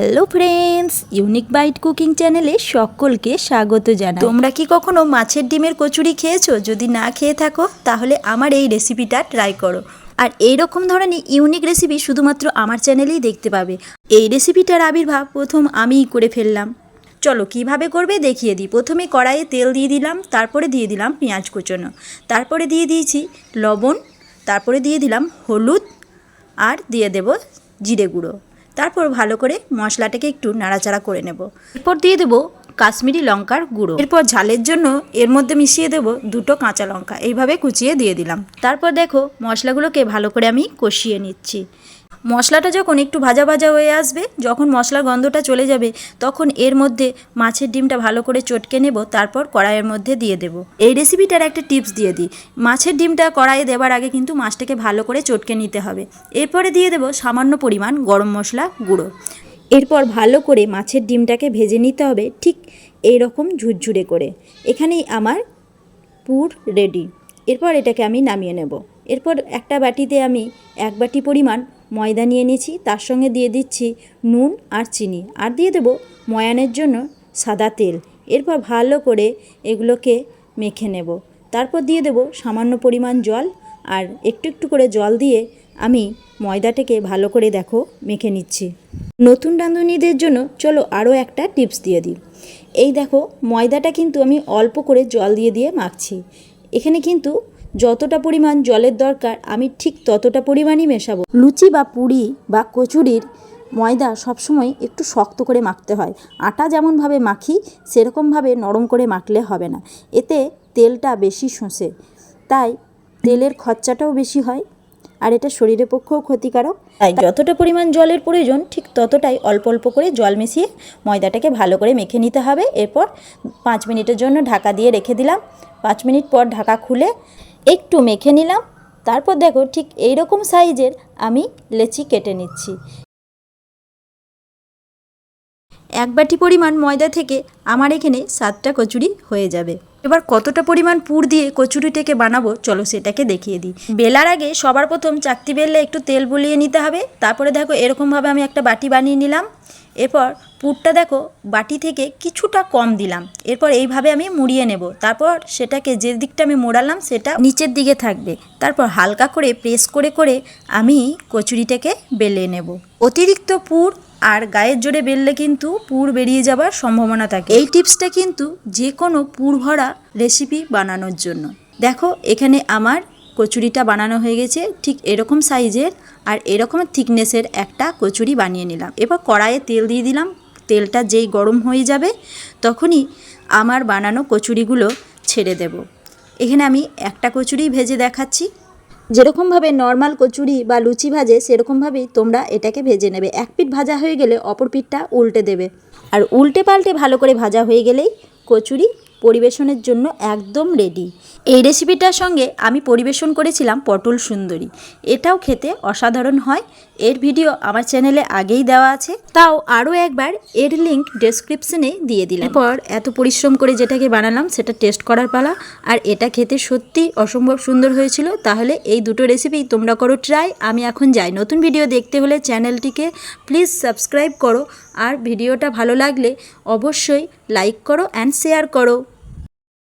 Hello friends unique bite cooking চ্যানেলে সকলকে স্বাগত জানাই। তোমরা কি কখনো মাছের ডিমের কচুরি খেয়েছো? যদি না খেয়ে থাকো, তাহলে আমার এই রেসিপিটা ট্রাই করো। আর এই রকম ধরনের ইউনিক রেসিপি শুধুমাত্র আমার চ্যানেলেই দেখতে পাবে। এই রেসিপিটার আবির্ভাব প্রথম আমিই করে ফেললাম। চলো কীভাবে করবে দেখিয়ে দিই। প্রথমে কড়াইয়ে তেল দিয়ে দিলাম, তারপরে দিয়ে দিলাম পেঁয়াজ কুচোনো। তারপরে দিয়ে দিয়েছি লবণ, তারপরে দিয়ে দিলাম হলুদ, আর দিয়ে দেব জিরে গুঁড়ো। তারপর ভালো করে মশলাটাকে একটু নাড়াচাড়া করে নেব। এরপর দিয়ে দেব কাশ্মীরি লঙ্কার গুঁড়ো। এরপর ঝালের জন্য এর মধ্যে মিশিয়ে দেব দুটো কাঁচা লঙ্কা। এইভাবে কুচিয়ে দিয়ে দিলাম। তারপর দেখো মশলাগুলোকে ভালো করে আমি কষিয়ে নিচ্ছি। মশলাটা যখন একটু ভাজা ভাজা হয়ে আসবে, যখন মশলার গন্ধটা চলে যাবে, তখন এর মধ্যে মাছের ডিমটা ভালো করে চটকে নেব, তারপর কড়াইয়ের মধ্যে দিয়ে দেব। এই রেসিপিটার একটা টিপস দিয়ে দিই। মাছের ডিমটা কড়াইয়ে দেওয়ার আগে কিন্তু মাছটাকে ভালো করে চটকে নিতে হবে। এরপরে দিয়ে দেব সামান্য পরিমাণ গরম মশলা গুঁড়ো। এরপর ভালো করে মাছের ডিমটাকে ভেজে নিতে হবে ঠিক এই রকম ঝুরঝুরে করে। এখানেই আমার পুর রেডি। এরপর এটাকে আমি নামিয়ে নেব। এরপর একটা বাটিতে আমি এক বাটি পরিমাণ ময়দা নিয়ে নিয়েছি, তার সঙ্গে দিয়ে দিচ্ছি নুন আর চিনি। আর দিয়ে দেবো ময়ানের জন্য সাদা তেল। এরপর ভালো করে এগুলোকে মেখে নেব। তারপর দিয়ে দেবো সামান্য পরিমাণ জল আর একটু একটু করে জল দিয়ে আমি ময়দাটাকে ভালো করে দেখো, মেখে নিচ্ছি। নতুন রাঁধুনিদের জন্য চলো আরও একটা টিপস দিয়ে দিই। এই দেখো, ময়দাটা কিন্তু আমি অল্প করে জল দিয়ে দিয়ে মাখছি। এখানে কিন্তু যতটা পরিমাণ জলের দরকার, আমি ঠিক ততটা পরিমাণই মেশাবো। লুচি বা পুরি বা কচুরির ময়দা সবসময় একটু শক্ত করে মাখতে হয়। আটা যেমনভাবে মাখি, সেরকমভাবে নরম করে মাখলে হবে না। এতে তেলটা বেশি শোষে। তাই তেলের খরচাটাও বেশি হয় আর এটা শরীরের পক্ষেও ক্ষতিকারক। তাই যতটা পরিমাণ জলের প্রয়োজন, ঠিক ততটাই অল্প অল্প করে জল মিশিয়ে ময়দাটাকে ভালো করে মেখে নিতে হবে। এরপর পাঁচ মিনিটের জন্য ঢাকা দিয়ে রেখে দিলাম। পাঁচ মিনিট পর ঢাকা খুলে একটু মেখে নিলাম। তারপর দেখো ঠিক এই রকম সাইজের আমি লেচি কেটে নিচ্ছি। এক বাটি পরিমাণ ময়দা থেকে আমার এখানে সাতটা কচুরি হয়ে যাবে। এবার কতটা পরিমাণ পুর দিয়ে কচুরিটাকে বানাবো, চলো সেটাকে দেখিয়ে দিই। বেলার আগে সবার প্রথম চাকতি বেললে একটু তেল বুলিয়ে নিতে হবে, তারপরে দেখো এরকমভাবে আমি একটা বাটি বানিয়ে নিলাম। এরপর পুরটা দেখো বাটি থেকে কিছুটা কম দিলাম। এরপর এইভাবে আমি মুড়িয়ে নেব। তারপর সেটাকে যে দিকটা আমি মোড়ালাম সেটা নিচের দিকে থাকবে। তারপর হালকা করে প্রেস করে করে আমি কচুরিটাকে বেলে নেব। অতিরিক্ত পুর আর গায়ের জোরে বেললে কিন্তু পুর বেরিয়ে যাবার সম্ভাবনা থাকে। এই টিপসটা কিন্তু যে কোনো পুর ভরা রেসিপি বানানোর জন্য। দেখো, এখানে আমার কচুরিটা বানানো হয়ে গেছে, ঠিক এরকম সাইজের আর এরকম থিকনেসের একটা কচুরি বানিয়ে নিলাম। এবার কড়াইয়ে তেল দিয়ে দিলাম। তেলটা যেই গরম হয়ে যাবে, তখনই আমার বানানো কচুরিগুলো ছেড়ে দেব। এখানে আমি একটা কচুরি ভেজে দেখাচ্ছি। যেরকমভাবে নর্মাল কচুরি বা লুচি ভাজে সেরকমভাবেই তোমরা এটাকে ভেজে নেবে। এক পিঠ ভাজা হয়ে গেলে অপর পিঠটা উল্টে দেবে। আর উল্টে পাল্টে ভালো করে ভাজা হয়ে গেলেই কচুরি পরিবেশনের জন্য একদম রেডি এই রেসিপিটার সঙ্গে আমি পরিবেশন করেছিলাম পটল সুন্দরী। এটাও খেতে অসাধারণ হয়। এর ভিডিও আমার চ্যানেলে আগেই দেওয়া আছে। তাও আরও একবার এর লিঙ্ক ডেসক্রিপশনে দিয়ে দিলাম। পর এত পরিশ্রম করে যেটাকে বানালাম, সেটা টেস্ট করার পালা। আর এটা খেতে সত্যি অসম্ভব সুন্দর হয়েছিল। তাহলে এই দুটো রেসিপি তোমরা করো ট্রাই আমি এখন যাই। নতুন ভিডিও দেখতে হলে চ্যানেলটিকে প্লিজ সাবস্ক্রাইব করো। আর ভিডিওটা ভালো লাগলে অবশ্যই লাইক করো অ্যান্ড শেয়ার করো।